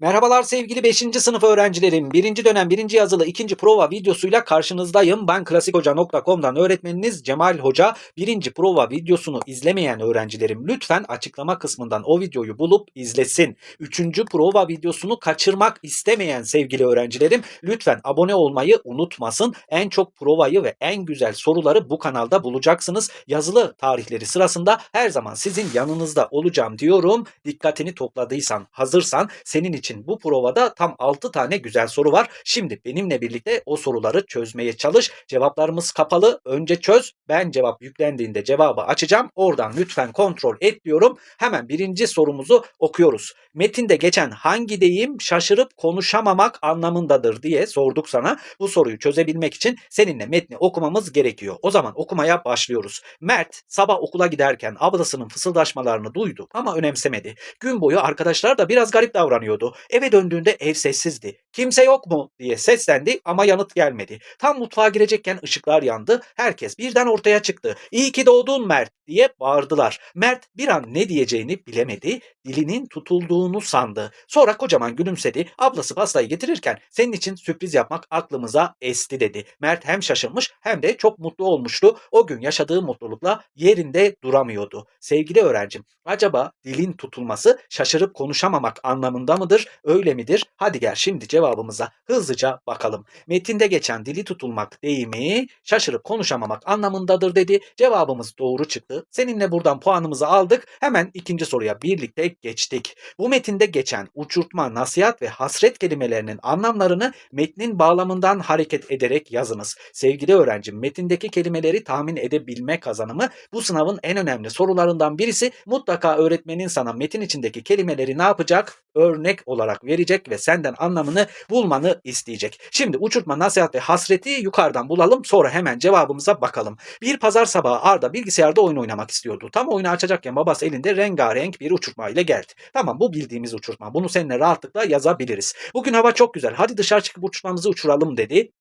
Merhabalar sevgili 5. sınıf öğrencilerim. 1. dönem 1. yazılı 2. prova videosuyla karşınızdayım. Ben klasikhoca.com'dan öğretmeniniz Cemal Hoca. 1. prova videosunu izlemeyen öğrencilerim lütfen açıklama kısmından o videoyu bulup izlesin. 3. prova videosunu kaçırmak istemeyen sevgili öğrencilerim lütfen abone olmayı unutmasın. En çok provayı ve en güzel soruları bu kanalda bulacaksınız. Yazılı tarihleri sırasında her zaman sizin yanınızda olacağım diyorum. Dikkatini topladıysan, hazırsan senin için bu provada tam 6 tane güzel soru var. Şimdi benimle birlikte o soruları çözmeye çalış. Cevaplarımız kapalı. Önce çöz. Ben cevap yüklendiğinde cevabı açacağım. Oradan lütfen kontrol et diyorum. Hemen birinci sorumuzu okuyoruz. Metinde geçen hangi deyim şaşırıp konuşamamak anlamındadır diye sorduk sana. Bu soruyu çözebilmek için seninle metni okumamız gerekiyor. O zaman okumaya başlıyoruz. Mert sabah okula giderken ablasının fısıldaşmalarını duydu ama önemsemedi. Gün boyu arkadaşlar da biraz garip davranıyordu. Eve döndüğünde ev sessizdi. Kimse yok mu diye seslendi ama yanıt gelmedi. Tam mutfağa girecekken ışıklar yandı. Herkes birden ortaya çıktı. İyi ki doğdun Mert diye bağırdılar. Mert bir an ne diyeceğini bilemedi. Dilinin tutulduğunu sandı. Sonra kocaman gülümsedi. Ablası pastayı getirirken senin için sürpriz yapmak aklımıza esti dedi. Mert hem şaşırmış hem de çok mutlu olmuştu. O gün yaşadığı mutlulukla yerinde duramıyordu. Sevgili öğrencim, acaba dilin tutulması şaşırıp konuşamamak anlamında mıdır? Öyle midir? Hadi gel şimdi cevabımıza hızlıca bakalım. Metinde geçen dili tutulmak deyimi şaşırıp konuşamamak anlamındadır dedi. Cevabımız doğru çıktı. Seninle buradan puanımızı aldık. Hemen ikinci soruya birlikte geçtik. Bu metinde geçen uçurtma, nasihat ve hasret kelimelerinin anlamlarını metnin bağlamından hareket ederek yazınız. Sevgili öğrencim metindeki kelimeleri tahmin edebilme kazanımı bu sınavın en önemli sorularından birisi. Mutlaka öğretmenin sana metin içindeki kelimeleri ne yapacak? Örnek olarak verecek ve senden anlamını bulmanı isteyecek. Şimdi uçurtma, nasihat ve hasreti yukarıdan bulalım sonra hemen cevabımıza bakalım. Bir pazar sabahı Arda bilgisayarda oyun oynamak istiyordu. Tam oyunu açacakken babası elinde rengarenk bir uçurtma ile geldi. Tamam bu bildiğimiz uçurtma. Bunu seninle rahatlıkla yazabiliriz. Bugün hava çok güzel. Hadi dışarı çıkıp uçurtmamızı uçuralım dedi.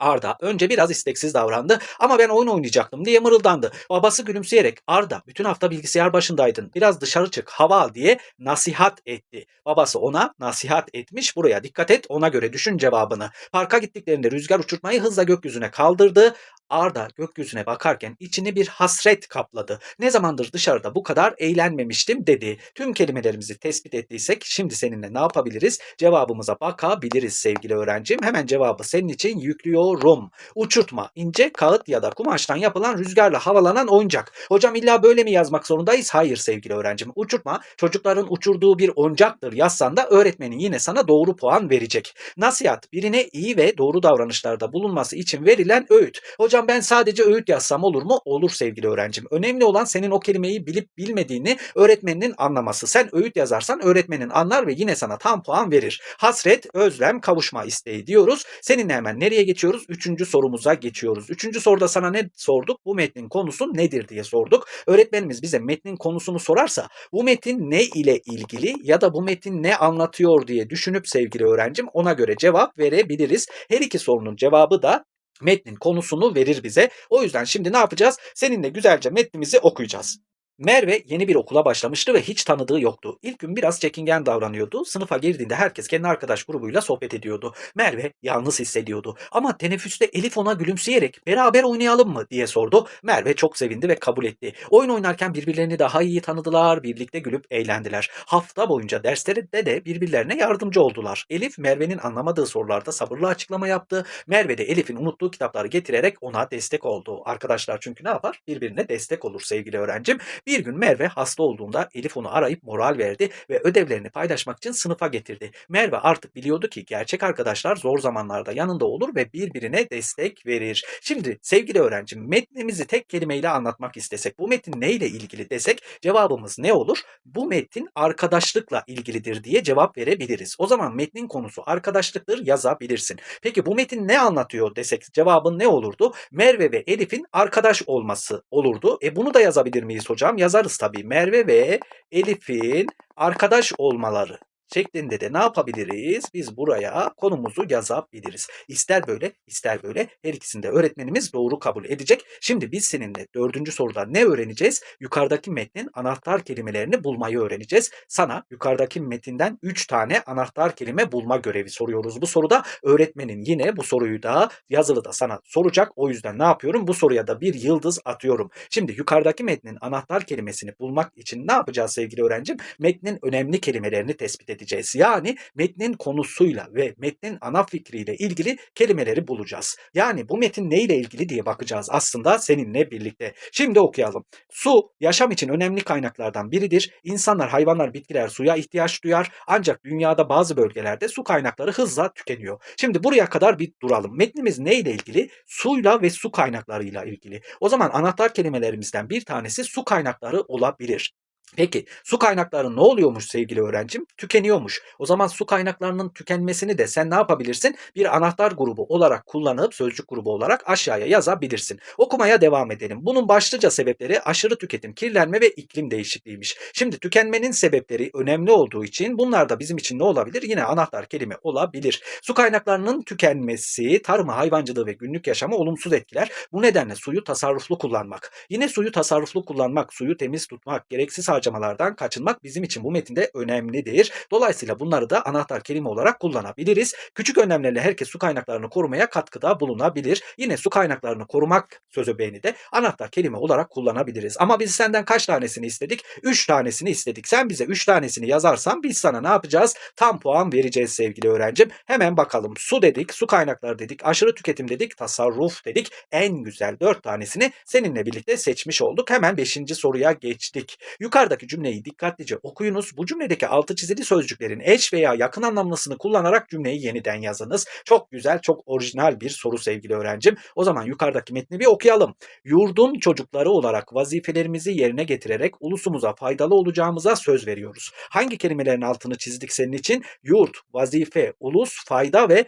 Arda önce biraz isteksiz davrandı ama ben oyun oynayacaktım diye mırıldandı. Babası gülümseyerek Arda bütün hafta bilgisayar başındaydın biraz dışarı çık hava al diye nasihat etti. Babası ona nasihat etmiş buraya dikkat et ona göre düşün cevabını. Parka gittiklerinde rüzgar uçurtmayı hızla gökyüzüne kaldırdı. Arda gökyüzüne bakarken içini bir hasret kapladı. Ne zamandır dışarıda bu kadar eğlenmemiştim dedi. Tüm kelimelerimizi tespit ettiysek şimdi seninle ne yapabiliriz? Cevabımıza bakabiliriz sevgili öğrencim. Hemen cevabı senin için yüklüyorum. Uçurtma, ince kağıt ya da kumaştan yapılan rüzgarla havalanan oyuncak. Hocam illa böyle mi yazmak zorundayız? Hayır sevgili öğrencim. Uçurtma çocukların uçurduğu bir oyuncaktır yazsan da öğretmenin yine sana doğru puan verecek. Nasihat birine iyi ve doğru davranışlarda bulunması için verilen öğüt. Hocam ben sadece öğüt yazsam olur mu? Olur sevgili öğrencim. Önemli olan senin o kelimeyi bilip bilmediğini öğretmeninin anlaması. Sen öğüt yazarsan öğretmenin anlar ve yine sana tam puan verir. Hasret, özlem, kavuşma isteği diyoruz. Seninle hemen nereye geçiyoruz? Üçüncü sorumuza geçiyoruz. Üçüncü soruda sana ne sorduk? Bu metnin konusu nedir diye sorduk. Öğretmenimiz bize metnin konusunu sorarsa bu metin ne ile ilgili ya da bu metin ne anlatıyor diye düşünüp sevgili öğrencim ona göre cevap verebiliriz. Her iki sorunun cevabı da metnin konusunu verir bize. O yüzden şimdi ne yapacağız? Seninle güzelce metnimizi okuyacağız. Merve yeni bir okula başlamıştı ve hiç tanıdığı yoktu. İlk gün biraz çekingen davranıyordu. Sınıfa girdiğinde herkes kendi arkadaş grubuyla sohbet ediyordu. Merve yalnız hissediyordu. Ama teneffüste Elif ona gülümseyerek beraber oynayalım mı diye sordu. Merve çok sevindi ve kabul etti. Oyun oynarken birbirlerini daha iyi tanıdılar, birlikte gülüp eğlendiler. Hafta boyunca derslerinde de birbirlerine yardımcı oldular. Elif Merve'nin anlamadığı sorularda sabırlı açıklama yaptı. Merve de Elif'in unuttuğu kitapları getirerek ona destek oldu. Arkadaşlar çünkü ne yapar? Birbirine destek olur sevgili öğrencim. Bir gün Merve hasta olduğunda Elif onu arayıp moral verdi ve ödevlerini paylaşmak için sınıfa getirdi. Merve artık biliyordu ki gerçek arkadaşlar zor zamanlarda yanında olur ve birbirine destek verir. Şimdi sevgili öğrencim metnimizi tek kelimeyle anlatmak istesek bu metin neyle ilgili desek cevabımız ne olur? Bu metin arkadaşlıkla ilgilidir diye cevap verebiliriz. O zaman metnin konusu arkadaşlıktır yazabilirsin. Peki bu metin ne anlatıyor desek cevabın ne olurdu? Merve ve Elif'in arkadaş olması olurdu. E bunu da yazabilir miyiz hocam? Yazarız tabii. Merve ve Elif'in arkadaş olmaları. Şeklinde de ne yapabiliriz? Biz buraya konumuzu yazabiliriz. İster böyle ister böyle her ikisinde öğretmenimiz doğru kabul edecek. Şimdi biz seninle dördüncü soruda ne öğreneceğiz? Yukarıdaki metnin anahtar kelimelerini bulmayı öğreneceğiz. Sana yukarıdaki metinden 3 tane anahtar kelime bulma görevi soruyoruz. Bu soruda öğretmenin yine bu soruyu da yazılı da sana soracak. O yüzden ne yapıyorum? Bu soruya da bir yıldız atıyorum. Şimdi yukarıdaki metnin anahtar kelimesini bulmak için ne yapacağız sevgili öğrencim? Metnin önemli kelimelerini tespit edeceğiz. Yani metnin konusuyla ve metnin ana fikriyle ilgili kelimeleri bulacağız. Yani bu metin neyle ilgili diye bakacağız aslında seninle birlikte. Şimdi okuyalım. Su yaşam için önemli kaynaklardan biridir. İnsanlar, hayvanlar, bitkiler suya ihtiyaç duyar. Ancak dünyada bazı bölgelerde su kaynakları hızla tükeniyor. Şimdi buraya kadar bir duralım. Metnimiz neyle ilgili? Suyla ve su kaynaklarıyla ilgili. O zaman anahtar kelimelerimizden bir tanesi su kaynakları olabilir. Peki su kaynakları ne oluyormuş sevgili öğrencim? Tükeniyormuş. O zaman su kaynaklarının tükenmesini de sen ne yapabilirsin? Bir anahtar grubu olarak kullanıp sözcük grubu olarak aşağıya yazabilirsin. Okumaya devam edelim. Bunun başlıca sebepleri aşırı tüketim, kirlenme ve iklim değişikliğiymiş. Şimdi tükenmenin sebepleri önemli olduğu için bunlar da bizim için ne olabilir? Yine anahtar kelime olabilir. Su kaynaklarının tükenmesi tarımı, hayvancılığı ve günlük yaşamı olumsuz etkiler. Bu nedenle suyu tasarruflu kullanmak. Yine suyu tasarruflu kullanmak, suyu temiz tutmak, gereksiz harcamalardan kaçınmak bizim için bu metinde önemlidir. Dolayısıyla bunları da anahtar kelime olarak kullanabiliriz. Küçük önlemlerle herkes su kaynaklarını korumaya katkıda bulunabilir. Yine su kaynaklarını korumak sözü beğeni de anahtar kelime olarak kullanabiliriz. Ama biz senden kaç tanesini istedik? 3 tanesini istedik. Sen bize 3 tanesini yazarsan biz sana ne yapacağız? Tam puan vereceğiz sevgili öğrencim. Hemen bakalım. Su dedik, su kaynakları dedik, aşırı tüketim dedik, tasarruf dedik. En güzel 4 tanesini seninle birlikte seçmiş olduk. Hemen 5. soruya geçtik. Yukarıdaki cümleyi dikkatlice okuyunuz. Bu cümledeki altı çizili sözcüklerin eş veya yakın anlamlısını kullanarak cümleyi yeniden yazınız. Çok güzel, çok orijinal bir soru sevgili öğrencim. O zaman yukarıdaki metni bir okuyalım. Yurdun çocukları olarak vazifelerimizi yerine getirerek ulusumuza faydalı olacağımıza söz veriyoruz. Hangi kelimelerin altını çizdik senin için? Yurt, vazife, ulus, fayda ve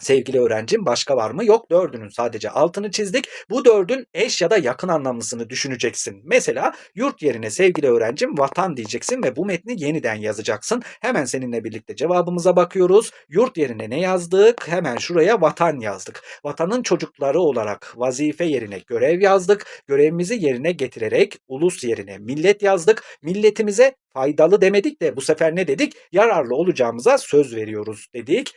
Sevgili öğrencim başka var mı? Yok dördünün sadece altını çizdik. Bu dördün eş ya da yakın anlamlısını düşüneceksin. Mesela yurt yerine sevgili öğrencim vatan diyeceksin ve bu metni yeniden yazacaksın. Hemen seninle birlikte cevabımıza bakıyoruz. Yurt yerine ne yazdık? Hemen şuraya vatan yazdık. Vatanın çocukları olarak vazife yerine görev yazdık. Görevimizi yerine getirerek ulus yerine millet yazdık. Milletimize faydalı demedik de bu sefer ne dedik? Yararlı olacağımıza söz veriyoruz dedik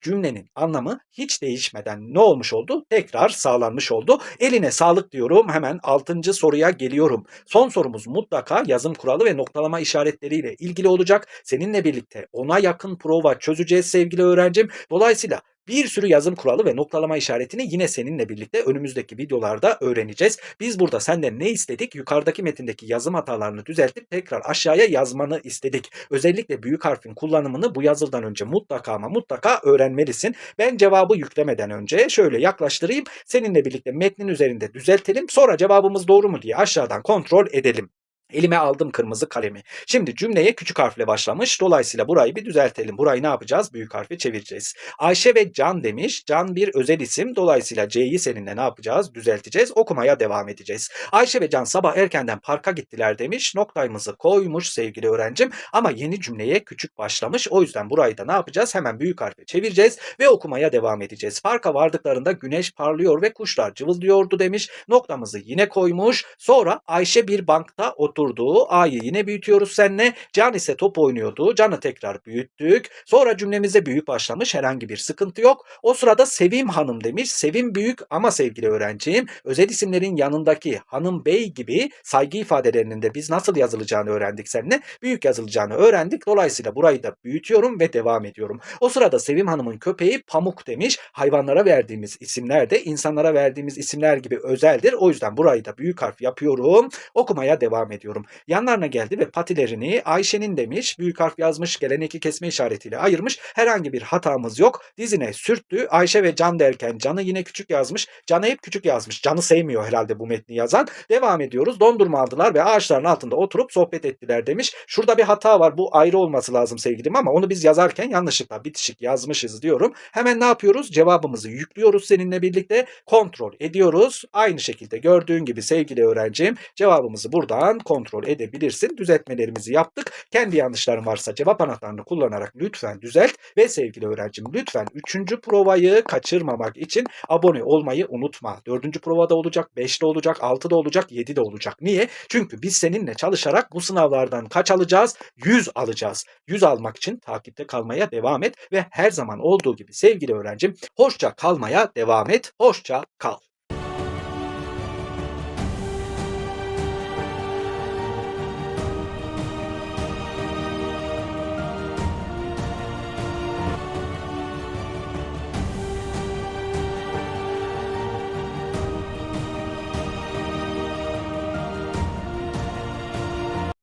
cümlenin anlamı hiç değişmeden ne olmuş oldu? Tekrar sağlanmış oldu. Eline sağlık diyorum. Hemen 6. soruya geliyorum. Son sorumuz mutlaka yazım kuralı ve noktalama işaretleriyle ilgili olacak. Seninle birlikte ona yakın prova çözeceğiz sevgili öğrencim. Dolayısıyla bir sürü yazım kuralı ve noktalama işaretini yine seninle birlikte önümüzdeki videolarda öğreneceğiz. Biz burada senden ne istedik? Yukarıdaki metindeki yazım hatalarını düzeltip tekrar aşağıya yazmanı istedik. Özellikle büyük harfin kullanımını bu yazıldan önce mutlaka ama mutlaka öğrenmelisin. Ben cevabı yüklemeden önce şöyle yaklaştırayım. Seninle birlikte metnin üzerinde düzeltelim. Sonra cevabımız doğru mu diye aşağıdan kontrol edelim. Elime aldım kırmızı kalemi. Şimdi cümleye küçük harfle başlamış. Dolayısıyla burayı bir düzeltelim. Burayı ne yapacağız? Büyük harfi çevireceğiz. Ayşe ve Can demiş. Can bir özel isim. Dolayısıyla C'yi seninle ne yapacağız? Düzelteceğiz. Okumaya devam edeceğiz. Ayşe ve Can sabah erkenden parka gittiler demiş. Noktayımızı koymuş sevgili öğrencim. Ama yeni cümleye küçük başlamış. O yüzden burayı da ne yapacağız? Hemen büyük harfe çevireceğiz ve okumaya devam edeceğiz. Parka vardıklarında güneş parlıyor ve kuşlar cıvıldıyordu demiş. Noktamızı yine koymuş. Sonra Ayşe bir bankta oturdu oturdu. A'yı yine büyütüyoruz seninle. Can ise top oynuyordu. Can'ı tekrar büyüttük. Sonra cümlemize büyük başlamış. Herhangi bir sıkıntı yok. O sırada Sevim Hanım demiş. Sevim büyük ama sevgili öğrencim özel isimlerin yanındaki hanım bey gibi saygı ifadelerinin de biz nasıl yazılacağını öğrendik seninle. Büyük yazılacağını öğrendik. Dolayısıyla burayı da büyütüyorum ve devam ediyorum. O sırada Sevim Hanım'ın köpeği Pamuk demiş. Hayvanlara verdiğimiz isimler de insanlara verdiğimiz isimler gibi özeldir. O yüzden burayı da büyük harf yapıyorum. Okumaya devam ediyorum ediyorum. Yanlarına geldi ve patilerini Ayşe'nin demiş. Büyük harf yazmış gelen kesme işaretiyle ayırmış. Herhangi bir hatamız yok. Dizine sürttü. Ayşe ve Can derken Can'ı yine küçük yazmış. Can'ı hep küçük yazmış. Can'ı sevmiyor herhalde bu metni yazan. Devam ediyoruz. Dondurma aldılar ve ağaçların altında oturup sohbet ettiler demiş. Şurada bir hata var. Bu ayrı olması lazım sevgilim ama onu biz yazarken yanlışlıkla bitişik yazmışız diyorum. Hemen ne yapıyoruz? Cevabımızı yüklüyoruz seninle birlikte. Kontrol ediyoruz. Aynı şekilde gördüğün gibi sevgili öğrencim cevabımızı buradan kontrol kontrol edebilirsin. Düzeltmelerimizi yaptık. Kendi yanlışların varsa cevap anahtarını kullanarak lütfen düzelt ve sevgili öğrencim lütfen 3. provayı kaçırmamak için abone olmayı unutma. 4. provada olacak, 5'te olacak, 6'da olacak, 7'de olacak. Niye? Çünkü biz seninle çalışarak bu sınavlardan kaç alacağız? 100 alacağız. 100 almak için takipte kalmaya devam et ve her zaman olduğu gibi sevgili öğrencim hoşça kalmaya devam et. Hoşça kal.